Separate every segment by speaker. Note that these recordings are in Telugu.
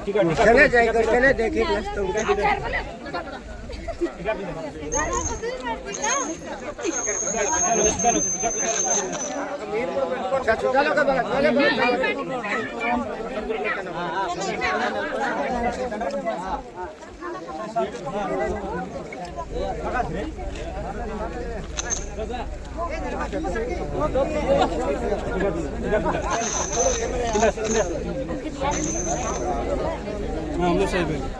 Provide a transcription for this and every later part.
Speaker 1: ठीक असते चले जाएगा चले देखिए Ha, onu sayı böyle.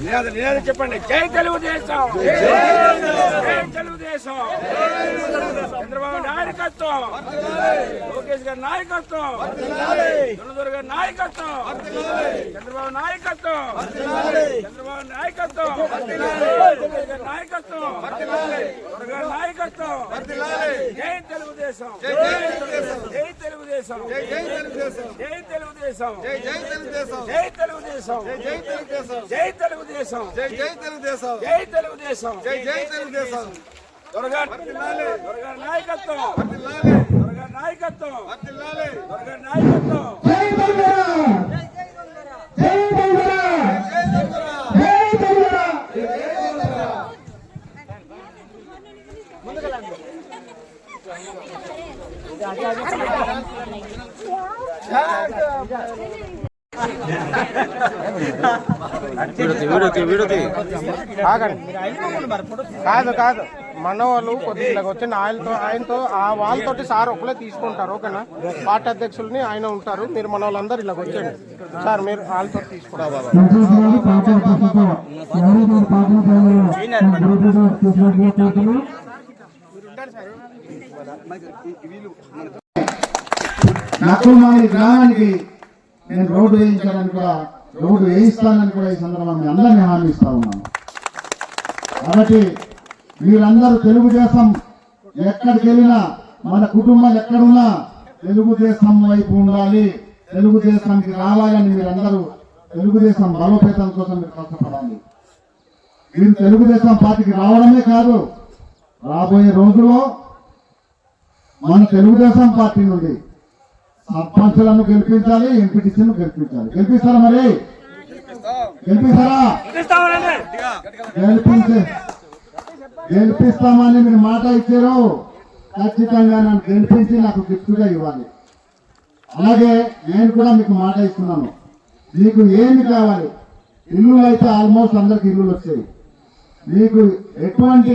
Speaker 2: నినాదం చెప్పండి. జై తెలుగుదేశం. జై తెలుగుదేశం. చంద్రబాబు నాయకత్వం. లోకేష్ గారి నాయకత్వం. దుర్గ గారి నాయకత్వం. చంద్రబాబు నాయకత్వం. చంద్రబాబు నాయకత్వం. లోకేష్ గారి నాయకత్వం. గారి నాయకత్వం. జై తెలుగుదేశం. జై తెలుగుదేశం.
Speaker 1: జై తెలుగుదేశం.
Speaker 2: జై తెలుగుదేశం.
Speaker 1: జై తెలుగుదేశం.
Speaker 2: జై తెలుగుదేశం.
Speaker 1: జై తెలుగుదేశం.
Speaker 2: జై తెలుగుదేశం.
Speaker 1: జై జై తెలుగుదేశం.
Speaker 2: జై తెలుగుదేశం.
Speaker 1: జై జై తెలుగుదేశం.
Speaker 2: త్వరగా నాయకత్వం. త్వరగా నాయకత్వం. త్వరగా నాయకత్వం
Speaker 1: జై తెలుగురా. జై తెలుగురా. జై తెలుగురా. ఆగండి కాదు కాదు. మన వాళ్ళు కొద్దిగా వచ్చిన ఆయనతో ఆయనతో ఆ వాళ్ళతోటి సార్ ఒకలే తీసుకుంటారు ఓకేనా? పార్టీ అధ్యక్షుల్ని ఆయన ఉంటారు. మీరు మన వాళ్ళందరూ ఇలా వచ్చండి సార్ మీరు వాళ్ళతో తీసుకుంటారు.
Speaker 3: నకుల్మాని గ్రామానికి నేను రోడ్డు వేయించడానికి కూడా రోడ్డు వేయిస్తానని కూడా ఈ సందర్భంగా అందరినీ హామీ ఇస్తా ఉన్నాను కాబట్టి మీరందరూ తెలుగుదేశం ఎక్కడికి వెళ్ళినా మన కుటుంబాలు ఎక్కడున్నా తెలుగుదేశం వైపు ఉండాలి తెలుగుదేశానికి రావాలని మీరందరూ తెలుగుదేశం బలోపేతం కోసం మీరు కష్టపడాలి. మీరు తెలుగుదేశం పార్టీకి రావడమే కాదు రాబోయే రోజుల్లో మన తెలుగుదేశం పార్టీ నుండి సర్పంచులను గెలిపించాలి ఎంపీటీసీలను గెలిపించాలి. గెలిపిస్తారా మరి? గెలిపిస్తారా? గెలిపించే గెలిపిస్తామని మీరు మాట ఇచ్చారు. ఖచ్చితంగా నన్ను గెలిపించి నాకు గిఫ్ట్గా ఇవ్వాలి. అలాగే నేను కూడా మీకు మాట ఇస్తున్నాను. మీకు ఏమి కావాలి? ఇల్లు అయితే ఆల్మోస్ట్ అందరికి ఇల్లులు వచ్చాయి. మీకు ఎటువంటి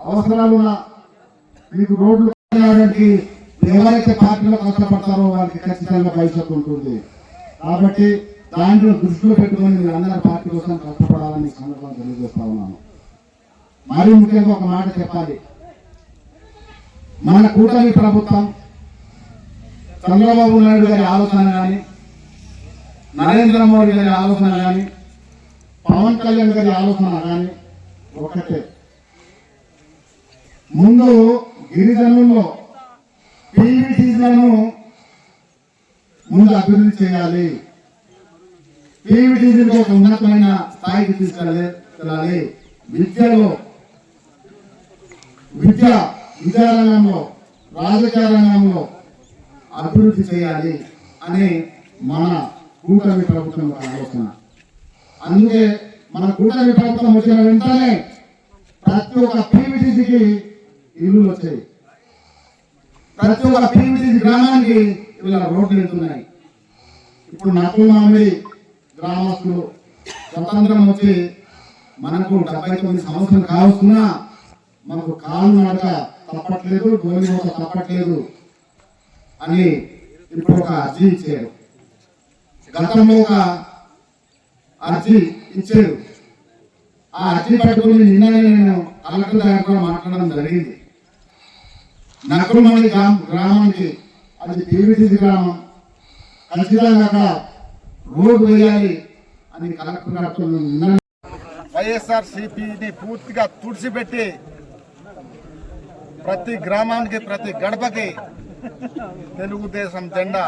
Speaker 3: అవసరాలున్నా మీకు రోడ్లు కావడానికి ఎవరైతే పార్టీలో కష్టపడతారో వాళ్ళకి ఖచ్చితంగా భవిష్యత్తు ఉంటుంది. కాబట్టి దాంట్లో దృష్టిలో పెట్టుకొని మీరు అందరూ పార్టీ కోసం కష్టపడాలని సందర్భంగా తెలియజేస్తా ఉన్నాను. మరీ ముఖ్యంగా ఒక మాట చెప్పాలి. మన కూటమి ప్రభుత్వం చంద్రబాబు నాయుడు గారి ఆలోచన కానీ నరేంద్ర మోడీ గారి ఆలోచన కానీ పవన్ కళ్యాణ్ గారి ఆలోచన కానీ ఒకటే. ముందు గిరిజనుల్లో పీవీటీలను ముందు అభివృద్ధి చేయాలి. పీవీటీలకు ఒక ఉన్నతమైన స్థాయికి తీసుకెళ్ళాలి. విద్యలో విద్య విద్యారంగంలో రాజకీయ రంగంలో అభివృద్ధి చేయాలి అని మన కూటమి ప్రభుత్వం ఆలోచన. అందుకే మన కూటమి ప్రభుత్వం వచ్చిన వెంటనే ప్రతి ఒక్క పీవీటీసీకి ఇల్లులు వచ్చాయి. ప్రతి ఒక్క పీవీసీ గ్రామానికి ఇలా రోడ్లు వెళ్తున్నాయి. ఇప్పుడు నకుల్ మామిడి గ్రామస్తులు స్వతంత్రం వచ్చి మనకు డెబ్బై తొమ్మిది సంవత్సరం కావస్తున్నా మనకు కాలు నడక తప్పట్లేదు గోలి మూత తప్పట్లేదు అని ఇప్పుడు ఒక అర్జీ ఇచ్చారు. గతంలో ఒక అర్జీ ఇచ్చారు. ఆ అర్జీ పట్టుకుని నిన్న నేను కలెక్టర్ దగ్గర మాట్లాడడం జరిగింది. నక్కలమణి గ్రామ గ్రామానికి అది పీవీటీసీ గ్రామం. ఖచ్చితంగా అక్కడ రోడ్డు వేయాలి అని కలెక్టర్ వైఎస్ఆర్ సిపిని పూర్తిగా తుడిచిపెట్టి ప్రతి గ్రామానికి ప్రతి గడపకి తెలుగుదేశం జెండా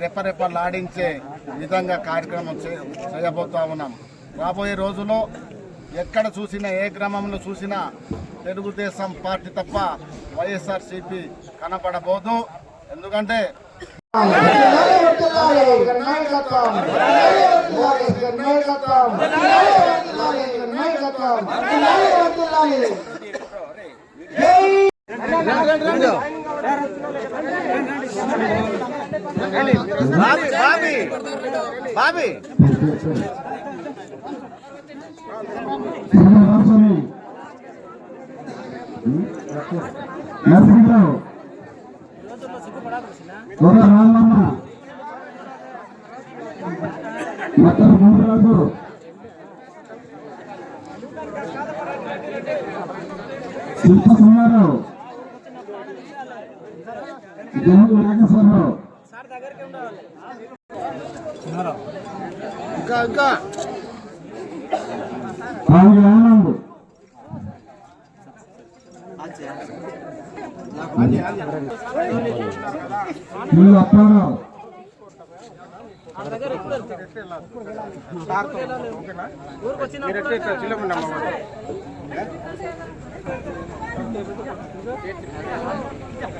Speaker 3: రెపరెపలాడించే విధంగా కార్యక్రమం చేయబోతా ఉన్నాం. రాబోయే రోజుల్లో ఎక్కడ చూసినా ఏ గ్రామంలో చూసినా తెలుగుదేశం పార్టీ తప్ప వైఎస్ఆర్ సిపి కనపడబోదు. ఎందుకంటే
Speaker 4: నరసింహరావు ఒక రామన్న మతర గుండ్రాజు శిల్ప సుమారావు జమ్ము నాగేశ్వరరావు
Speaker 1: ఇంకా ఇంకా.
Speaker 4: రాజు ఆనంద్ వీళ్ళు అప్పారావు.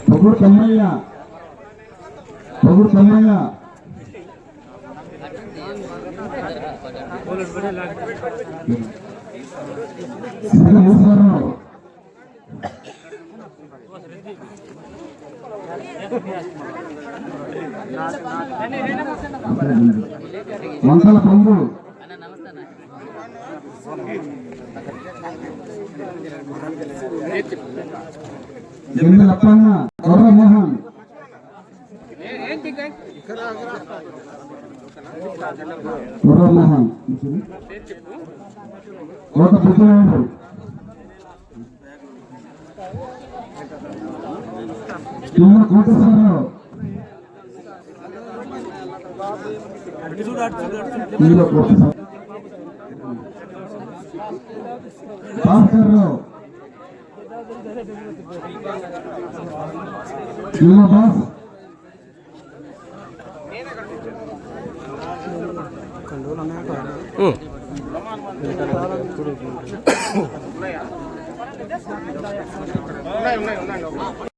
Speaker 4: పొగుడు తమ్మయ్య పొగుడు తమ్మయ్య మంత్రాల పొంగు. జంగి లప్పన్న గొర్ర మోహన్. గొర్ర మోహన్ కోట కోటేశ్వరరావు. భాస్కర్ రావు ఇందులో
Speaker 1: ఉన్నాయి ఉన్నాయి ఉన్నాయి